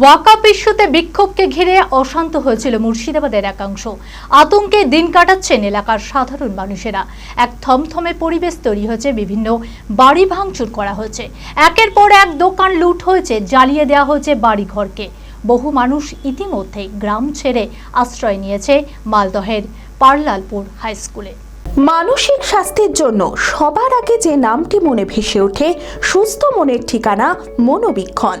ওয়াকাপ ইস্যুতে বিক্ষোভকে ঘিরে অশান্ত হয়েছিল মুর্শিদাবাদের একাংশ। আতঙ্কে দিন কাটাচ্ছেন এলাকার সাধারণ মানুষেরা। এক থমথমে পরিবেশ তৈরি হয়েছে, বিভিন্ন বাড়ি ভাঙচুর করা হয়েছে। একের পর এক দোকান লুট হয়েছে, জ্বালিয়ে দেওয়া হয়েছে বাড়িঘরকে। বহু মানুষ ইতিমধ্যেই গ্রাম ছেড়ে আশ্রয় নিয়েছে মালদহের পার্লালপুর হাই স্কুলে। মানসিক স্বাস্থ্যের জন্য সবার আগে যে নামটি মনে ভেসে ওঠে, সুস্থ মনের ঠিকানা মনোবীক্ষণ।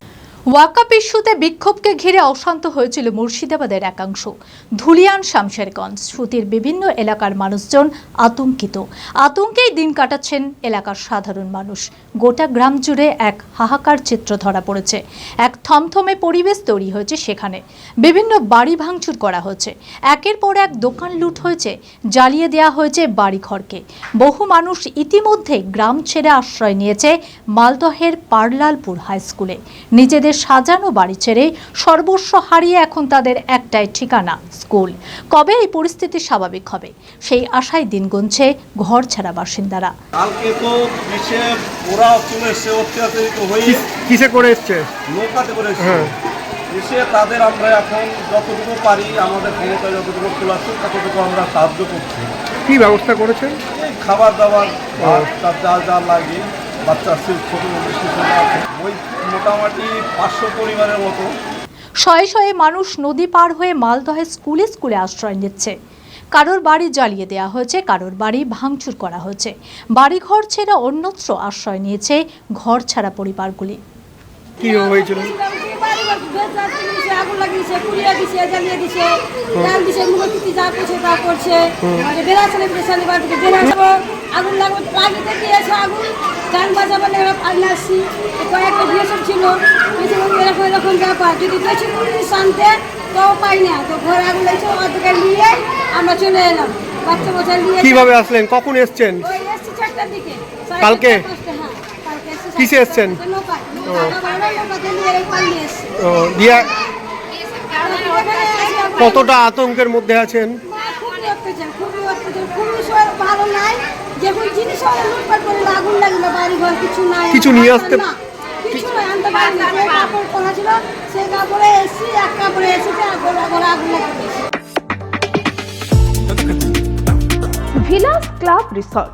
ওয়াকাপ ইস্যুতে বিক্ষোভকে ঘিরে অশান্ত হয়েছিল মুর্শিদাবাদের একাংশ। ধুলিয়ান শামশেরগঞ্জ সুতির বিভিন্ন এলাকার মানুষজন আতঙ্কিত। আতঙ্কেই দিন কাটাচ্ছেন এলাকার সাধারণ মানুষ। গোটা গ্রাম জুড়ে এক হাহাকার চিত্র ধরা পড়েছে। এক থমথমে পরিবেশ তৈরি হয়েছে সেখানে। বিভিন্ন বাড়ি ভাঙচুর করা হয়েছে। একের পর এক দোকান লুট হয়েছে, জ্বালিয়ে দেওয়া হয়েছে বাড়িঘরকে। বহু মানুষ ইতিমধ্যে গ্রাম ছেড়ে আশ্রয় নিয়েছে মালদহের পারলালপুর হাই স্কুলে নিজেদের সাজানো বাড়ি ছেড়ে সর্বস্ব হারিয়ে এখন তাদের একটাই ঠিকানা স্কুল। কবে এই পরিস্থিতি স্বাভাবিক হবে? সেই আশায় দিন গুনছে ঘর ছাড়া বাসিন্দারা। কালকে তো দেশে ওরা চলে এসছে অত্যাচারিত হয়ে কিসে করে এসছে? নৌকাতে করে এসছে। হ্যাঁ। এসে তাদের আমরা এখন যতটুকু পারি আমাদের ক্ষমতায় যতটুকু তোলাচ্ছে ততটুকু আমরা সাহায্য করছি। কি ব্যবস্থা করেছেন? খাবার দাবার যা যা লাগে। বাচ্চা ছোটো আছে ওই মোটামুটি পাঁচশো পরিবারের মতো। শয়ে শয়ে মানুষ নদী পার হয়ে মালদহে স্কুলে স্কুলে আশ্রয় নিচ্ছে। কারোর বাড়ি জ্বালিয়ে দেওয়া হয়েছে কারোর বাড়ি ভাঙচুর করা হয়েছে। বাড়িঘর ছেড়ে অন্যত্র আশ্রয় নিয়েছে ঘর ছাড়া পরিবারগুলি। কি হয়েছিল? আগুন লাগিয়েছে পুড়িয়ে দিছে জ্বালিয়ে দিছে যা করছে তা করছে বাড়ি থেকে আগুন লাগবে লাগিতে গিয়েছে আগুন গান বাজাবো আমরা পানি আসছি কয়েকটা বিয়ে সব ছিল কিছু এরকম এরকম ব্যাপার যদি বেশি পুলিশ আনতে তো পাই না তো ঘরে আগুন লাগছে অর্ধেকের নিয়ে আমরা চলে এলাম বাচ্চা বাচ্চা নিয়ে কীভাবে আসলেন কখন এসছেন কালকে? হ্যাঁ। কিসে এসছেন? নৌকায়। দিয়া কতটা আতঙ্কের মধ্যে আছেন? কিছু নাই। কিছু নিয়ে আসতে- সেই কাপড়ে এক কাপড়ে আগুন ভিলাস ক্লাব রিসর্ট।